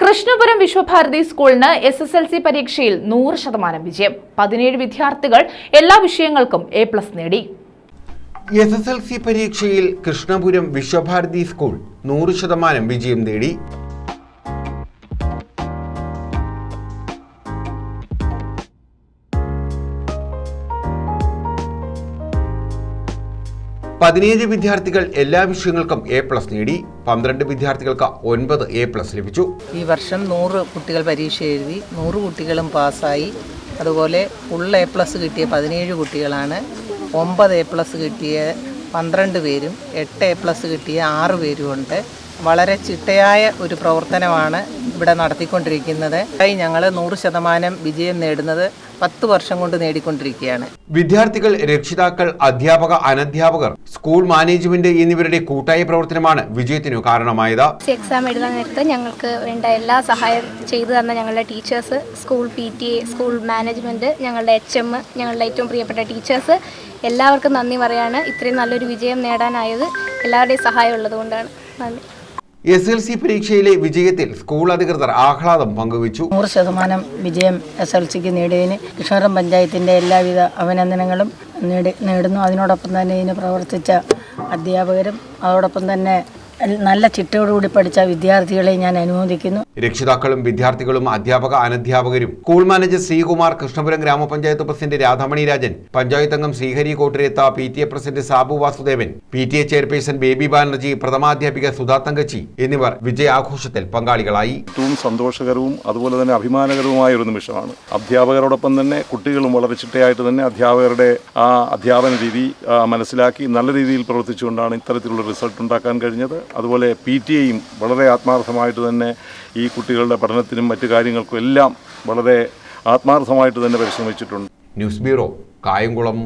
കൃഷ്ണപുരം വിശ്വഭാരതി സ്കൂളിന് S S L C പരീക്ഷയിൽ നൂറ് ശതമാനം വിജയം. പതിനേഴ് വിദ്യാർത്ഥികൾ എല്ലാ വിഷയങ്ങൾക്കും എ പ്ലസ് നേടി. എസ് എസ് എൽ സി പരീക്ഷയിൽ കൃഷ്ണപുരം വിശ്വഭാരതി സ്കൂൾ നൂറ് ശതമാനം വിജയം നേടി. പതിനേഴ് വിദ്യാർത്ഥികൾ എല്ലാ വിഷയങ്ങൾക്കും എ പ്ലസ് നേടി. പന്ത്രണ്ട് വിദ്യാർത്ഥികൾക്ക് ഒൻപത് എ പ്ലസ് ലഭിച്ചു. ഈ വർഷം നൂറ് കുട്ടികൾ പരീക്ഷ എഴുതി നൂറ് കുട്ടികളും പാസ്സായി. അതുപോലെ ഫുൾ എ പ്ലസ് കിട്ടിയ പതിനേഴ് കുട്ടികളാണ് ഒമ്പത് എ പ്ലസ് കിട്ടിയ പന്ത്രണ്ട് പേരും എട്ട് എ പ്ലസ് കിട്ടിയ ആറ് പേരുമുണ്ട്. വളരെ ചിട്ടയായ ഒരു പ്രവർത്തനമാണ് ഇവിടെ നടത്തിക്കൊണ്ടിരിക്കുന്നത്. ഞങ്ങൾ നൂറ് ശതമാനം വിജയം നേടുന്നത് പത്ത് വർഷം കൊണ്ട് നേടിക്കൊണ്ടിരിക്കുകയാണ്. വിദ്യാർത്ഥികൾ രക്ഷിതാക്കൾ അധ്യാപക അനധ്യാപകർ സ്കൂൾ മാനേജ്മെന്റ് എന്നിവരുടെ കൂട്ടായ പ്രവർത്തനമാണ് വിജയത്തിനു കാരണമായത്. എക്സാം എഴുതാൻ നേരത്ത് ഞങ്ങൾക്ക് വേണ്ട എല്ലാ സഹായം ചെയ്തു തന്ന ഞങ്ങളുടെ teachers school P T A school management ഞങ്ങളുടെ എച്ച് എം ഞങ്ങളുടെ ഏറ്റവും പ്രിയപ്പെട്ട ടീച്ചേഴ്സ് എല്ലാവർക്കും നന്ദി പറയാണ്. ഇത്രയും നല്ലൊരു വിജയം നേടാനായത് എല്ലാവരുടെയും സഹായം ഉള്ളതുകൊണ്ടാണ്. നന്ദി. എസ് എൽ സി പരീക്ഷയിലെ വിജയത്തിൽ സ്കൂൾ അധികൃതർ ആഹ്ലാദം പങ്കുവച്ചു. നൂറ് ശതമാനം വിജയം എസ് എൽ സിക്ക് നേടിയതിന് കൃഷ്ണറം പഞ്ചായത്തിന്റെ എല്ലാവിധ അഭിനന്ദനങ്ങളും നേടുന്നു. അതിനോടൊപ്പം തന്നെ ഇതിന് പ്രവർത്തിച്ച അധ്യാപകരും അതോടൊപ്പം തന്നെ നല്ല ചിട്ടയോടുകൂടി പഠിച്ച വിദ്യാർത്ഥികളെ ഞാൻ അനുമോദിക്കുന്നു. രക്ഷിതാക്കളും വിദ്യാർത്ഥികളും അധ്യാപക അനധ്യാപകരും school manager Sreekumar Krishnapuram grama panchayat president Radhamani Rajan panchayat അംഗം Sreehari Kottiretha P T A president Sabu Vasudevan P T A chairperson Baby Banerjee പ്രഥമാധ്യാപിക Sudha Thankachi എന്നിവർ വിജയാഘോഷത്തിൽ പങ്കാളികളായി. ഏറ്റവും സന്തോഷകരവും അതുപോലെ തന്നെ അഭിമാനകരവുമായ ഒരു നിമിഷമാണ്. അധ്യാപകരോടൊപ്പം തന്നെ കുട്ടികളും വളരെ ചിട്ടയായിട്ട് തന്നെ അധ്യാപകരുടെ ആ അധ്യാപന രീതി മനസ്സിലാക്കി നല്ല രീതിയിൽ പ്രവർത്തിച്ചുകൊണ്ടാണ് ഇത്തരത്തിലുള്ള റിസൾട്ട് ഉണ്ടാക്കാൻ കഴിഞ്ഞത്. അതുപോലെ പി ടി എയും വളരെ ആത്മാർത്ഥമായിട്ട് തന്നെ ഈ കുട്ടികളുടെ പഠനത്തിനും മറ്റു കാര്യങ്ങൾക്കും എല്ലാം വളരെ ആത്മാർത്ഥമായിട്ട് തന്നെ പരിശ്രമിച്ചിട്ടുണ്ട്. News bureau Kayamkulam